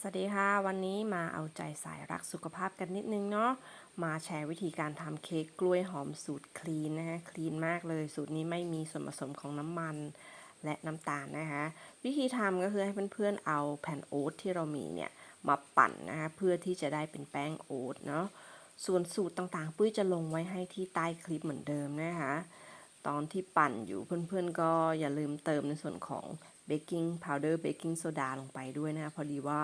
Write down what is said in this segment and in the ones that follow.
สวัสดีค่ะวันนี้มาเอาใจสายรักสุขภาพกันนิดนึงเนาะมาแชร์วิธีการทำเค้กกล้วยหอมสูตรคลีนนะคะคลีนมากเลยสูตรนี้ไม่มีส่วนผสมของน้ำมันและน้ำตาลนะคะวิธีทำก็คือให้เพื่อนๆเอาแผ่นโอ๊ตที่เรามีเนี่ยมาปั่นนะคะเพื่อที่จะได้เป็นแป้งโอ๊ตเนาะส่วนสูตรต่างๆ ปุ้ยจะลงไว้ให้ที่ใต้คลิปเหมือนเดิมนะคะ ตอนที่ปั่นอยู่เพื่อนๆก็อย่าลืมเติมในส่วนของเบกกิ้งพาวเดอร์เบกกิ้งโซดาลงไปด้วยนะคะพอดีว่า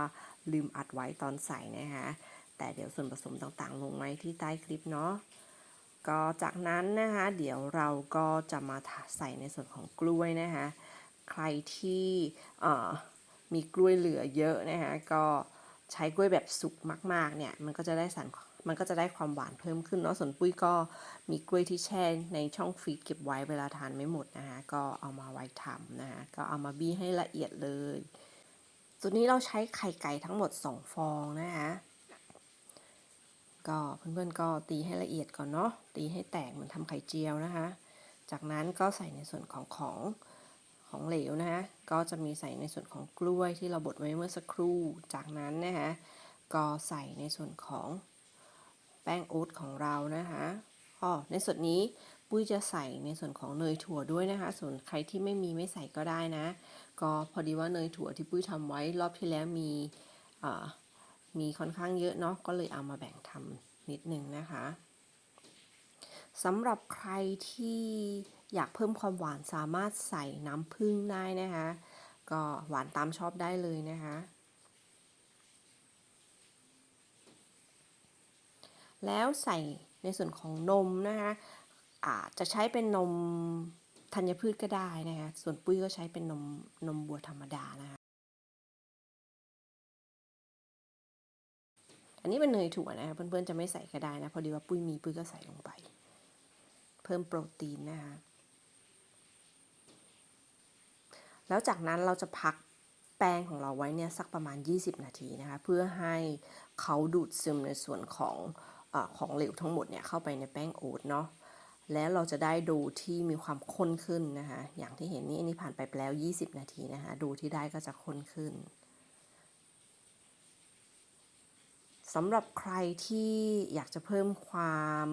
ลืมอัดไว้ตอนใส่นะคะแต่เดี๋ยวส่วนผสมต่างๆ ลงไว้ที่ใต้คลิปเนาะก็จากนั้นนะคะเดี๋ยวเราก็จะมาใส่ในส่วนของกล้วยนะคะใครที่มีกล้วยเหลือเยอะนะคะก็ใช้กล้วยแบบสุกมากๆเนี่ยมันก็จะได้สาร มันก็จะได้ความหวานเพิ่มขึ้นเนาะส่วนปุ้ยก็มีกล้วยที่แช่ในช่องฟรีเก็บไว้เวลาทานไม่หมดนะคะก็เอามาไว้ทำนะคะก็เอามาบี้ให้ละเอียดเลยส่วนนี้เราใช้ไข่ไก่ทั้งหมด 2 ฟองนะคะก็เพื่อนๆก็ตีให้ละเอียดก่อนเนาะตีให้แตกเหมือนทำไข่เจียวนะคะ จากนั้นก็ใส่ในส่วนของของของเหลวนะคะก็จะมีใส่ในส่วนของกล้วยที่เราบดไว้เมื่อสักครู่ จากนั้นนะคะก็ใส่ในส่วนของ แป้งโอ๊ตของเรานะคะอ๋อในส่วนนี้ปุ้ยจะใส่ในส่วนของเนยถั่วด้วยนะคะ ส่วนใครที่ไม่มีไม่ใส่ก็ได้นะ ก็พอดีว่าเนยถั่วที่ปุ้ยทำไว้รอบที่แล้วมีมีค่อนข้างเยอะเนาะก็เลยเอามาแบ่งทำนิดนึงนะคะสำหรับใครที่อยากเพิ่มความหวานสามารถใส่น้ำผึ้งได้นะคะ ก็หวานตามชอบได้เลยนะคะ แล้วใส่ในส่วนของนมนะคะอาจจะใช้เป็นนมธัญพืชก็ได้นะคะส่วนปุ้ยก็ใช้เป็นนมนมบัวธรรมดานะคะอันนี้เป็นเนยถั่วนะคะเพื่อนๆจะไม่ใส่ก็ได้นะพอดีว่าปุ้ยมีปุ้ยก็ใส่ลงไป เพิ่มโปรตีนนะคะแล้วจากนั้นเราจะพักแป้งของเราไว้เนี่ยสักประมาณ 20 นาทีนะคะเพื่อให้เขาดูดซึมในส่วนของ อของเหลวทั้งหมดเนี่ยเข้าไปในแป้งโอ๊ตเนาะแล้วเราจะได้ดูที่มีความข้นขึ้นนะคะ อย่างที่เห็นนี่อันนี้ผ่านไปแล้ว 20 นาทีนะคะ ดูที่ได้ก็จะข้นขึ้นสำหรับใครที่อยากจะเพิ่มความ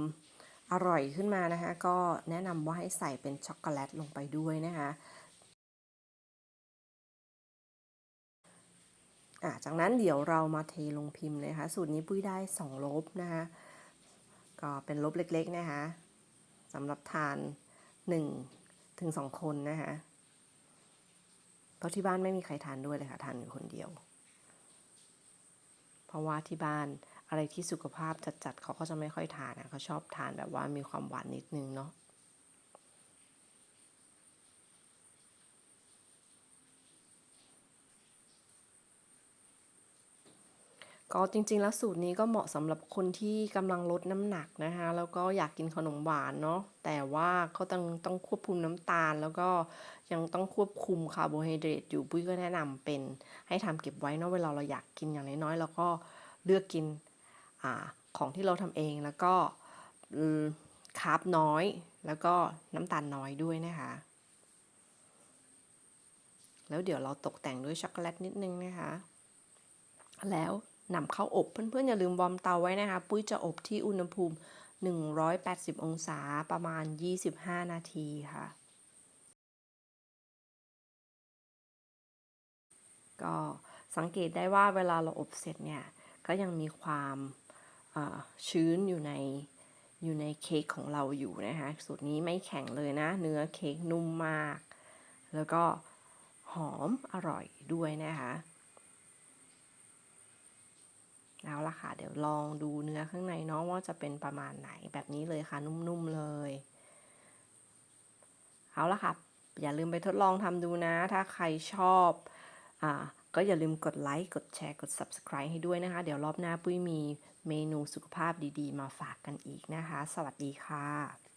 อร่อยขึ้นมานะคะ ก็แนะนำว่าให้ใส่เป็นช็อกโกแลตลงไปด้วยนะคะจากนั้นเดี๋ยวเรามาเทลงพิมพ์เลยค่ะ สูตรนี้ปุ้ยได้ 2 ลบนะคะ ก็เป็นลบเล็กๆนะคะสำหรับทาน1ถึง2คนนะคะเพราะที่บ้านไม่มีใครทานด้วยเลยค่ะทานอยู่คนเดียว เพราะว่าที่บ้านอะไรที่สุขภาพจัดๆเขาก็จะไม่ค่อยทานนะเขาชอบทานแบบว่ามีความหวานนิดนึงเนาะ ก็จริงๆ แล้วสูตรนี้ก็เหมาะสำหรับคนที่กำลังลดน้ำหนักนะคะ แล้วก็อยากกินขนมหวานเนาะแต่ว่าก็ต้องต้องควบคุมน้ำตาล แล้วก็ยังต้องควบคุมคาร์โบไฮเดรตอยู่ปุ้ยก็แนะนำเป็นให้ทำเก็บไว้เนาะเวลาเราอยากกินอย่างน้อยๆแล้วก็เลือกกินอของที่เราทำเองแล้วก็คาร์บน้อย แล้วก็น้ำตาลน้อยด้วยนะคะ แล้วเดี๋ยวเราตกแต่งด้วยช็อกโกแลตนิดนึงนะคะ แล้ว นำเข้าอบเพื่อนๆอย่าลืมวอร์มเตาไว้นะคะ ปุ้ยจะอบที่อุณหภูมิ 180 องศาประมาณ 25 นาทีค่ะ ก็สังเกตได้ว่าเวลาเราอบเสร็จเนี่ย ก็ยังมีความชื้นอยู่ในอยู่ในเค้กของเราอยู่นะคะสูตรนี้ไม่แข็งเลยนะ เนื้อเค้กนุ่มมาก แล้วก็หอมอร่อยด้วยนะคะ เอาละค่ะ เดี๋ยวลองดูเนื้อข้างในเนาะว่าจะเป็นประมาณไหนแบบนี้เลยค่ะ นุ่มๆเลย เอาละค่ะ อย่าลืมไปทดลองทำดูนะ ถ้าใครชอบอ่าก็อย่าลืมกดไลค์ กดแชร์ กด subscribe ให้ด้วยนะคะ เดี๋ยวรอบหน้าปุ้ยมีเมนูสุขภาพดีๆ มาฝากกันอีกนะคะ สวัสดีค่ะ